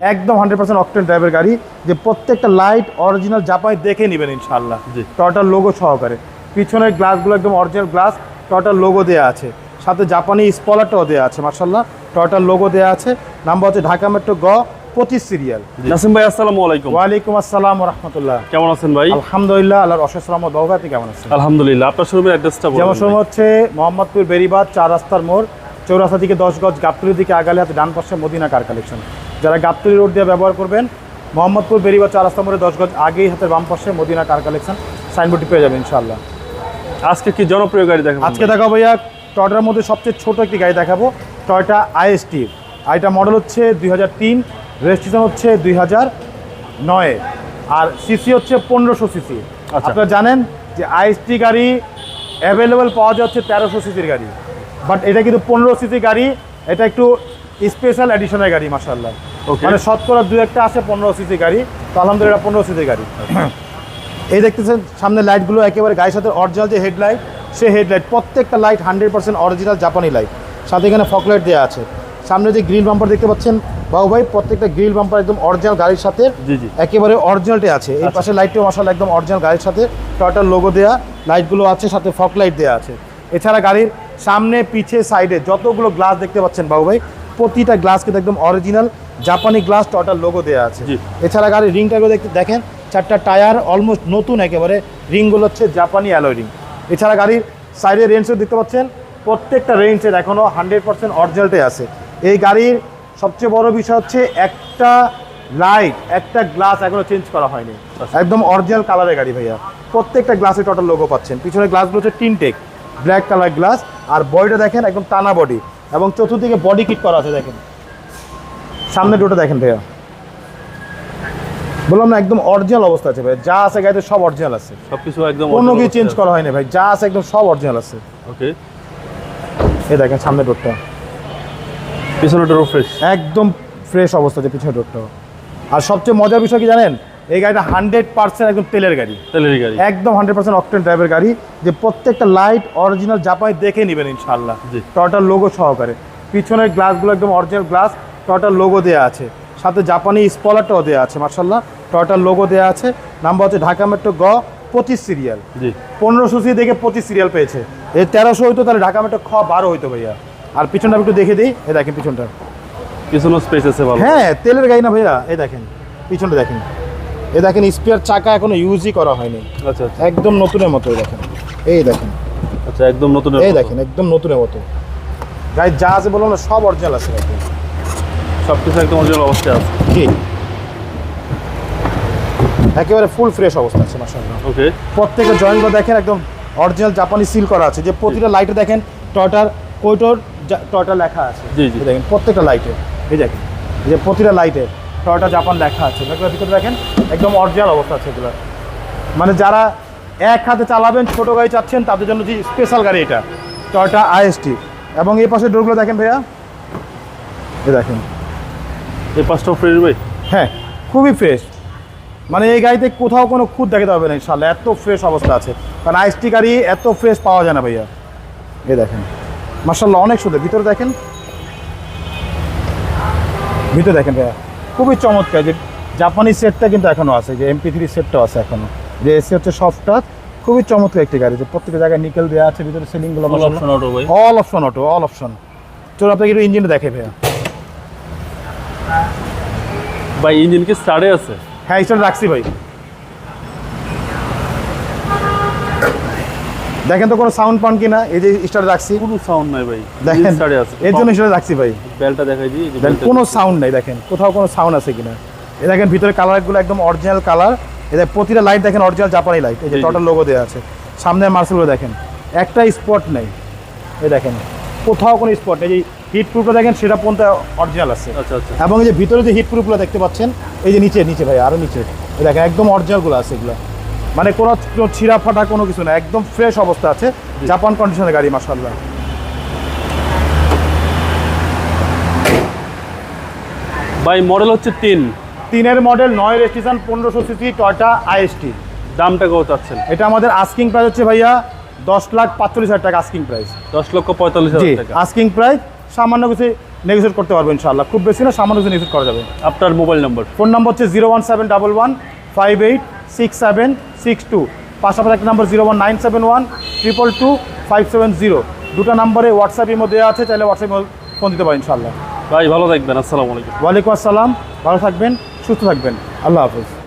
একদম hundred percent octane ড্রাইভের গাড়ি যে প্রত্যেকটা লাইট অরিজিনাল জাপানি দেখে নেবেন ইনশাল্লাহ। টয়টার লোগো সহকারে। পিছনের গ্লাসগুলো একদম অরিজিনাল গ্লাস টয়টার লোগো দেওয়া আছে। সাথে জাপানি স্পলারটাও দেওয়া আছে মার্শাল্লাহ টয়টার লোগো দেওয়া আছে। নাম্বার হচ্ছে ঢাকা মেট্রো গ পঁচিশ সিরিয়াল নাসিম ভাই আসসালামু আলাইকুম। ওয়ালাইকুম আসসালাম রহমতুল্লাহ। কেমন আছেন ভাই? আলহামদুলিল্লাহ আল্লাহর অশেষ রহমত। বাবু আপনি কেমন আছেন? আলহামদুলিল্লাহ আপনার শোরুমের অ্যাড্রেসটা যেমন সময় হচ্ছে মোহাম্মদপুর বেরিবাদ চার রাস্তার মোড়। চৌরাস্তা থেকে দশ গজ গাবতলির দিকে আগালে হাতে ডান পাশে মদিনা কার কালেকশন যারা গাবতলি রোড দিয়ে ব্যবহার করবেন মোহাম্মদপুর বেরিবাদ চার রাস্তা মোড়ে দশ গজ আগেই হাতের বাম পাশে মদিনা কার কালেকশন সাইনবোর্ডটি পেয়ে যাবেন ইনশাল্লাহ আজকে কি জনপ্রিয় গাড়ি দেখাবো আজকে দেখাবো ভাইয়া টয়টার মধ্যে সবচেয়ে ছোট একটি গাড়ি দেখাবো টয়টা আইএসটি। আইটা মডেল হচ্ছে দুই হাজার তিন রেজিস্ট্রেশন হচ্ছে দুই হাজার নয় আর সিসি হচ্ছে পনেরোশো সিসি। আচ্ছা। আপনারা জানেন যে আইএসটি গাড়ি অ্যাভেলেবেল পাওয়া যাচ্ছে তেরোশো সিসির গাড়ি। বাট এটা কিন্তু পনেরো সিসি গাড়ি এটা একটু স্পেশাল এডিশনের গাড়ি মাসাল্লাহ. মানে শতকরা দু একটা আছে পনেরো সিসি গাড়ি। তো আলহামদুলিল্লাহ পনেরো সিসি গাড়ি। এই দেখতেছেন সামনে লাইটগুলো একেবারে গাড়ির সাথে অরিজিনাল যে হেডলাইট সে হেডলাইট প্রত্যেকটা লাইট হান্ড্রেড পার্সেন্ট অরিজিনাল জাপানি লাইট সাথে এখানে ফকলাইট দেওয়া আছে। সামনে যে গ্রিল বাম্পার দেখতে পাচ্ছেন বাবু ভাই প্রত্যেকটা গ্রিল বাম্পার একদম অরিজিনাল গাড়ির সাথে একেবারে অরিজিনালটি আছে। এই পাশে লাইটটিও মশাল একদম অরিজিনাল গাড়ির সাথে। টয়টার লোগো দেওয়া লাইটগুলো আছে সাথে ফক লাইট দেওয়া আছে। এছাড়া গাড়ির সামনে পিছে সাইডে যতগুলো গ্লাস দেখতে পাচ্ছেন বাবু ভাই প্রতিটা গ্লাস কিন্তু একদম অরিজিনাল জাপানি গ্লাস টয়টার লোগো দেওয়া আছে। জি। এছাড়া গাড়ির রিংটাগুলো দেখতে দেখেন চারটা টায়ার অলমোস্ট নতুন একেবারে। রিংগুলো হচ্ছে জাপানি অ্যালয় রিং এছাড়া গাড়ির সাইডে রেঞ্জও দেখতে পাচ্ছেন প্রত্যেকটা রেঞ্জের এখনও হান্ড্রেড পার্সেন্ট অরিজিনালটাই আছে। এই গাড়ির সবচেয়ে বড় বিষয় হচ্ছে একটা লাইট একটা গ্লাস এখনও চেঞ্জ করা হয়নি। একদম অরিজিনাল কালারের গাড়ি ভাইয়া। প্রত্যেকটা গ্লাসে টোটাল লোগো পাচ্ছেন। পিছনের গ্লাসগুলো হচ্ছে টিনটেক ব্ল্যাক কালার গ্লাস আর বডিটা দেখেন একদম টানা বডি এবং চতুর্দিকে বডি কিট করা আছে দেখেন। সামনে দুটো দেখেন ভাইয়া। বললাম না একদম অরিজিনাল অবস্থা আছে ভাই যা আছে গাড়িতে সব অরিজিনাল আছে। সবকিছু একদম কোনো কিছু চেঞ্জ করা হয়নি ভাই। যা আছে একদম সব অরিজিনাল আছে। ওকে এই দেখেন সামনে ডোরটা পিছনেটারও ফ্রেশ একদম ফ্রেশ অবস্থা আছে পিছনে ডোরটা আর সবচেয়ে মজার বিষয় কি জানেন? এই গাড়িটা হান্ড্রেড পার্সেন্ট একদম তেলের গাড়ি। তেলের গাড়ি। একদম হান্ড্রেড পার্সেন্ট অকটেন ড্রাইভের গাড়ি যে প্রত্যেকটা লাইট অরিজিনাল জাপানি দেখে নেবেন ইনশাল্লাহ। টয়টার লোগো সহকারে। পিছনের গ্লাসগুলো একদম অরিজিনাল গ্লাস টয়টার লোগো দেওয়া আছে। সাথে জাপানি স্পলারটাও দেওয়া আছে মার্শাল্লাহ টয়টার লোগো দেওয়া আছে। নাম্বার হচ্ছে ঢাকা মেট্রো গ পঁচিশ সিরিয়াল পনেরোশো সি দেখে পঁচিশ সিরিয়াল পেয়েছে। এই তেরোশো হইতো তাহলে ঢাকা মেট্রো খ বারো হইতো ভাইয়া। আর পিছনটা একটু দেখে দিই। এ দেখেন পিছনটা। পিছনেও স্পেস আছে হ্যাঁ তেলের গাড়ি না ভাইয়া। এই দেখেন। পিছনটা দেখেন। এই দেখেন স্পেয়ার চাকা এখনও ইউজই করা হয়নি। আচ্ছা আচ্ছা। একদম নতুনের মতো দেখেন। এই দেখেন। আচ্ছা একদম নতুন এই দেখেন একদম নতুনের মতো। গাড়ি যা আছে বললাম না সব অরিজিনাল আছে গাড়িতে। সবকিছু একদম অরিজিনাল অবস্থায় আছে। জি। একেবারে ফুল ফ্রেশ অবস্থা আছে মাসাল্লাহ ওকে প্রত্যেকটা জয়েন্টগুলো দেখেন একদম অরিজিনাল জাপানি সিল করা আছে। যে প্রতিটা লাইটে দেখেন টয়টার কোইটোর টয়টা লেখা আছে। জি, জি। দেখেন প্রত্যেকটা লাইটে এই দেখেন যে প্রতিটা লাইটে টয়টা জাপান লেখা আছে। এগুলোর ভিতরে দেখেন একদম অরিজিনাল অবস্থা আছে এগুলো মানে যারা এক হাতে চালাবেন ছোটো গাড়ি চাচ্ছেন তাদের জন্য যে স্পেশাল গাড়ি এটা টয়টা আইএসটি এবং এই পাশে ডোরগুলো দেখেন ভাইয়া? এ দেখেন। এই পাঁচটাও ফ্রেশ ভাই হ্যাঁ খুবই ফ্রেশ মানে এই গাড়িতে কোথাও কোনো খুদ দেখাতে হবে না ইনশাল্লাহ এত ফ্রেশ অবস্থা আছে। কারণ আইসটি গাড়ি এত ফ্রেশ পাওয়া যায় না ভাইয়া। এ দেখেন মার্শাল্লাহ অনেক সুন্দর। ভিতরে দেখেন। ভিতরে দেখেন ভাইয়া। খুবই চমৎকার যে জাপানি সেটটা কিন্তু এখনও আছে যে এমপি থ্রি সেটটাও আছে এখনও যে এসি হচ্ছে সফটটা খুবই চমৎকার একটি গাড়ি। যে প্রত্যেকটা জায়গায় নিকেল দেওয়া আছে ভিতরে সিলিংগুলো all option auto all option auto all option চলো আপনাকে একটু ইঞ্জিনটা দেখে ভাইয়া। ভাই ইঞ্জিন কি স্টার্টে আছে? হ্যাঁ স্টার্ট রাখছি ভাই। দেখেন তো কোনো সাউন্ড পান কিনা এই যে স্টার্ট রাখছি। কোনো সাউন্ড নাই ভাই। দেখেন এর জন্য স্টার্ট রাখছি ভাই। বেলটা দেখাই দিই যে কোনো সাউন্ড নাই দেখেন। কোথাও কোনো সাউন্ড আছে কিনা। এই দেখেন ভিতরে কালারগুলো একদম অরিজিনাল কালার দেখেন প্রতিটা লাইট দেখেন অরিজিনাল জাপানি লাইট এই যে। টোটাল লোগো দেওয়া আছে। সামনে মার্সেলগুলো দেখেন। একটা স্পট নেই। এই দেখেন কোথাও কোনো স্পট নেই। এই হিট প্রুফটা দেখেন সেটা পর্যন্ত অরিজিনাল আছে। আচ্ছা আচ্ছা। এবং এই যে ভিতরে যে হিট প্রুফগুলো দেখতে পাচ্ছেন এই যে নিচে নিচে ভাই আরও নিচে। দেখেন একদম অরিজিনালগুলো আছে এগুলো। মানে কোনো ছিঁড়া ফাটা কোনো কিছু না একদম ফ্রেশ অবস্থা আছে। জাপান কন্ডিশনের গাড়ি মাসাল্লাহ ভাই মডেল হচ্ছে তিন। তিনের মডেল নয় রেজিস্ট্রেশন পনেরোশো সিসি টয়টা আইএসটি দামটা কত চাচ্ছেন? এটা আমাদের আস্কিং প্রাইস হচ্ছে ভাইয়া দশ লাখ পাঁচচল্লিশ হাজার টাকা আস্কিং প্রাইস দশ লক্ষ পঁয়তাল্লিশ হাজার টাকা। আস্কিং প্রাইস সামান্য কিছু নেগোসিয়েট করতে পারব ইনশাআল্লাহ। খুব বেশি না সামান্য কিছু নেগোসিয়েট করা যাবে। আপনার মোবাইল নম্বর ফোন নম্বর হচ্ছে zero one seven double one five eight six seven six two. পাশাপাশি একটা number zero one nine seven one triple two five seven zero দুটো নাম্বারে হোয়াটসঅ্যাপের মধ্যে আছে চাইলে হোয়াটসঅ্যাপ ফোন দিতে পারেন ইনশাআল্লাহ। ভাই ভালো থাকবেন আসসালামু আলাইকুম। ওয়ালাইকুম আসসালাম ভালো থাকবেন সুস্থ থাকবেন। আল্লাহ হাফিজ।